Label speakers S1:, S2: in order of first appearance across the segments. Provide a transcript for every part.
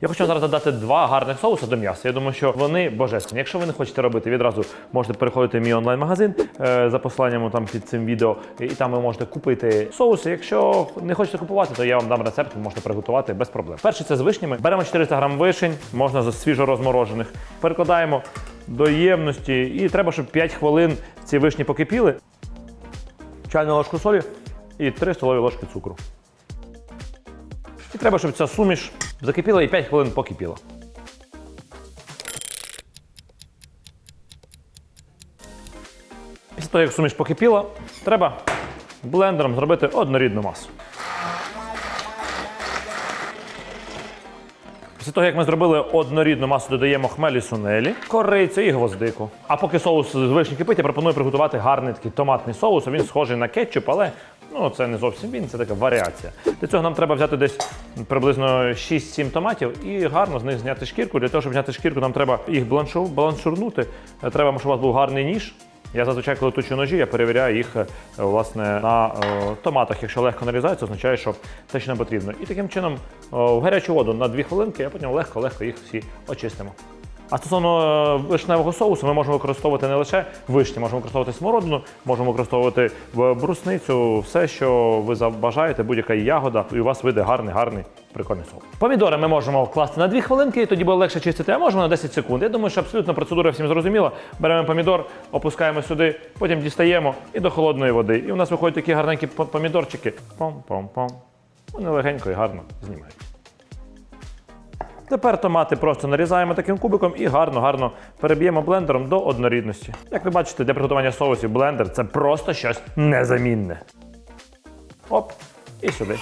S1: Я хочу зараз додати два гарних соуси до м'яса. Я думаю, що вони божественні. Якщо ви не хочете робити, відразу можете переходити в мій онлайн-магазин е, за посиланням там під цим відео, і там ви можете купити соуси. Якщо не хочете купувати, то я вам дам рецепт, ви можете приготувати без проблем. Перший це з вишнями. Беремо 400 грам вишень, можна з свіжо розморожених. Перекладаємо до ємності, і треба, щоб 5 хвилин ці вишні покипіли. Чайну ложку солі і 3 столові ложки цукру. І треба, щоб ця суміш закипіла і 5 хвилин покипіла. Після того, як суміш покипіла, треба блендером зробити однорідну масу. Після того, як ми зробили однорідну масу, додаємо хмелі сунелі, корицю і гвоздику. А поки соус з вишні кипить, я пропоную приготувати гарний такий томатний соус. Він схожий на кетчуп, але ну, це не зовсім він, це така варіація. Для цього нам треба взяти десь приблизно 6-7 томатів і гарно з них зняти шкірку. Для того, щоб зняти шкірку, нам треба їх бланшу, балансурнути. Е, Треба, щоб у вас був гарний ніж. Я зазвичай, коли точу ножі, я перевіряю їх е, власне на е, томатах. Якщо легко нарізаються, означає, що те, що нам потрібно. І таким чином е, в гарячу воду на 2 хвилинки, а потім легко-легко їх всі очистимо. А стосовно е, вишневого соусу, ми можемо використовувати не лише вишні, можемо використовувати смородину, можемо використовувати в брусницю, все, що ви забажаєте, будь-яка ягода, і у вас вийде гарний, гарний, прикольний соус. Помідори ми можемо вкласти на 2 хвилинки, тоді буде легше чистити, а можемо на 10 секунд. Я думаю, що абсолютно процедура всім зрозуміла. Беремо помідор, опускаємо сюди, потім дістаємо і до холодної води. І у нас виходять такі гарненькі помідорчики. Пом-пом-пом. Вони легенько і гарно знімають. Тепер томати просто нарізаємо таким кубиком і гарно-гарно переб'ємо блендером до однорідності. Як ви бачите, для приготування соусів блендер це просто щось незамінне. Оп, і сюди.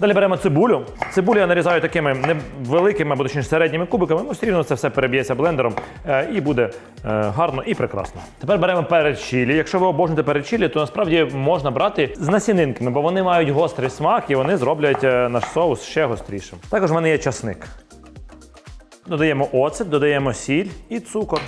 S1: Далі беремо цибулю. Цибулю я нарізаю такими невеликими або точніше середніми кубиками. Ну, все рівно це все переб'ється блендером е, і буде е, гарно і прекрасно. Тепер беремо перець чилі. Якщо ви обожнюєте перець чилі, то насправді можна брати з насінинками, бо вони мають гострий смак і вони зроблять е, наш соус ще гострішим. Також в мене є часник. Додаємо оцет, додаємо сіль і цукор.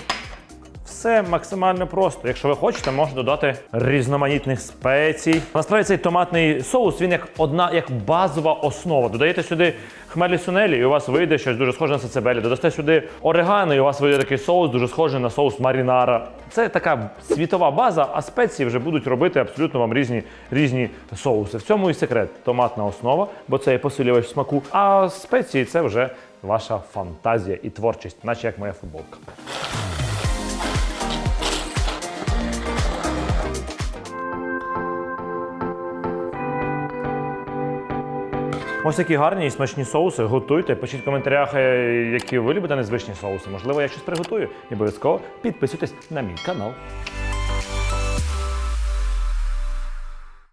S1: Все максимально просто. Якщо ви хочете, можна додати різноманітних спецій. Насправді цей томатний соус він як одна як базова основа. Додаєте сюди хмелі сунелі, і у вас вийде щось дуже схоже на сацебелі. Додасте сюди орегано, і у вас вийде такий соус, дуже схожий на соус марінара. Це така світова база, а спеції вже будуть робити абсолютно вам різні, різні соуси. В цьому і секрет. Томатна основа, бо це є посилювач смаку. А спеції це вже ваша фантазія і творчість, наче як моя футболка. Ось такі гарні і смачні соуси. Готуйте. Пишіть в коментарях, е, які ви любите незвичні соуси. Можливо, я щось приготую. І обов'язково підписуйтесь на мій канал.